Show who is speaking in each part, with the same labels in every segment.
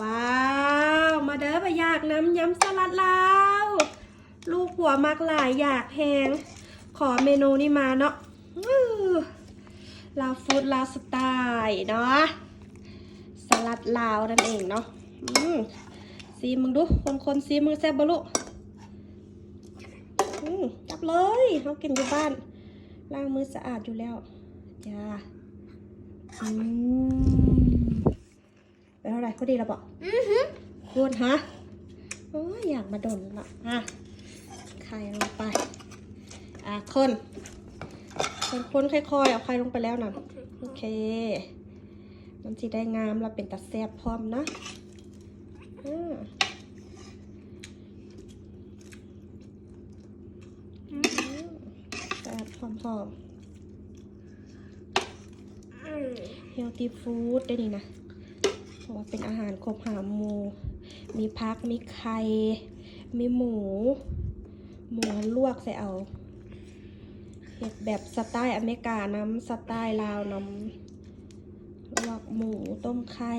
Speaker 1: ว้าว มาเด้อไปอยากน้ำยำสลัดลาวลูกหัวมักหลายอยากแหงขอเมนูนี้มาเนาะลาวฟู้ดลาวสไตล์เนาะสลัดลาวนั่นเองเนาะซีมึงดูคนคนซีมึงแซ่บบลุจับเลยเขากินอยู่บ้านล้างมือสะอาดอยู่แล้วจ้าอืม เป็นเท่าไหร่ก็ดีแล้วบอก
Speaker 2: อือหือ
Speaker 1: พูดฮะโอ้ยอยากมาดนละอะไข่ลงไป อะคนคนคนค่อยๆเอาไข่ลงไปแล้วนะโอเคมันสิได้งามแล้วเป็นตะแซบพร้อมนะอ่าแซ่บหอม
Speaker 2: อืม
Speaker 1: ๆ healthy food ได้นี่นะ เพราะว่าเป็นอาหารครบหาหมู มีพัก มีไข่ มีหมู หมูลวกใส่เอาเห็ดแบบสไตล์อเมริกาน้ำสไตล์ลาวน้ำลวกหมูต้มไข่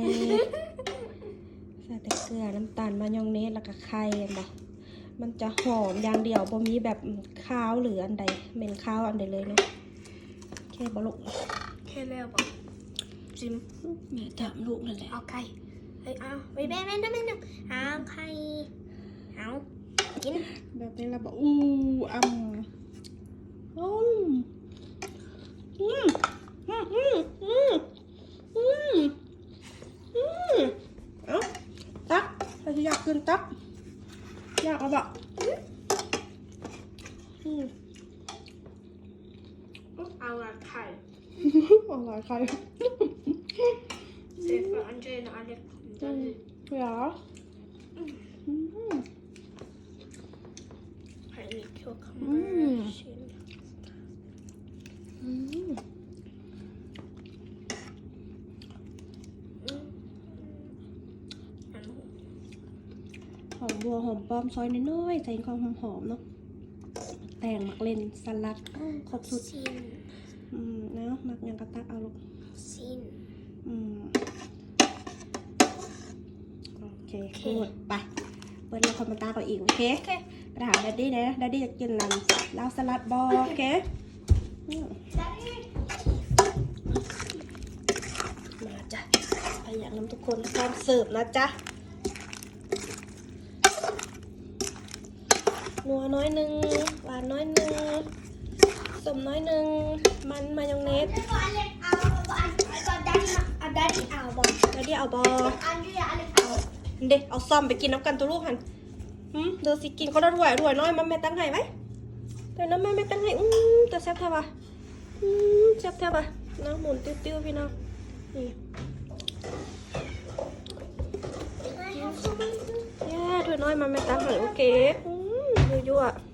Speaker 1: ใส่แต่เกลือน้ำตาลมายองเนสแล้วก็ไข่เห็นปะมันจะหอมอย่างเดียวบ่มีแบบข้าวหรืออันใดเหม็นข้าวอันใดเลยเนาะแค่บลุก
Speaker 2: แค่แล้วบอก จิม
Speaker 1: นี่ถามลูกนั่นแหละ
Speaker 2: เอาไข่เฮ้ยเอาไปแม่แม่แม่แม่เอาไข่เอากิน
Speaker 1: แบบนี้เราบอกอู้อ่ำอืมอืมอืมอืมอืมอืมอืมเอาตักเราจะอยากกินตักอยากเอาแบบอืม
Speaker 2: เอาละไข่
Speaker 1: อร่อยใคร
Speaker 2: เซฟอันเจนอันเล็ก
Speaker 1: อืมเหรออืม
Speaker 2: ไข่ มีเคี่ยวคำ
Speaker 1: อืม
Speaker 2: ชิ้น
Speaker 1: อืม
Speaker 2: อืมอันนู้น
Speaker 1: หอมบัวหอมป้อมซอยน้อยๆใส่ความหอมๆเนาะแตงมักเล่นสลัดอ้อครบสุด
Speaker 2: ซิน
Speaker 1: อืมเนาะมักยังกระตักเอาลูก
Speaker 2: ซิน
Speaker 1: อืมโอ เคพูดไป เปิดเราคอมเมนต์ตาก่อนอีก โอเค
Speaker 2: โอเค
Speaker 1: ไปถามดัดดี้นะดัดดี้อยากกินน้ำลาวสลัดบอโอเคอืมมาจ้ะไปอยากนำทุกคนพร้อมเสิร์ฟนะจ๊ะนัวน้อยหนึ่งหวานน้อยหนึ่งสมน้อยหนึ่งมันมายองเนส เด็กเอาซ่อมไปกินน้ำกันตัวลูกหันหืมเดี๋ยวสิกินก็ได้รวยรวยน้อยมันแม่ตั้งให้ไหมแต่น้ำแม่แม่ตั้งให้อืมแต่แซ่บแท้ปะอืมแซ่บแท้ปะน้ำหมุนติ้วๆพี่น้องนี่แย่ถ้วยน้อยมันแม่ตั้งให้โอเคอืมยั่วๆ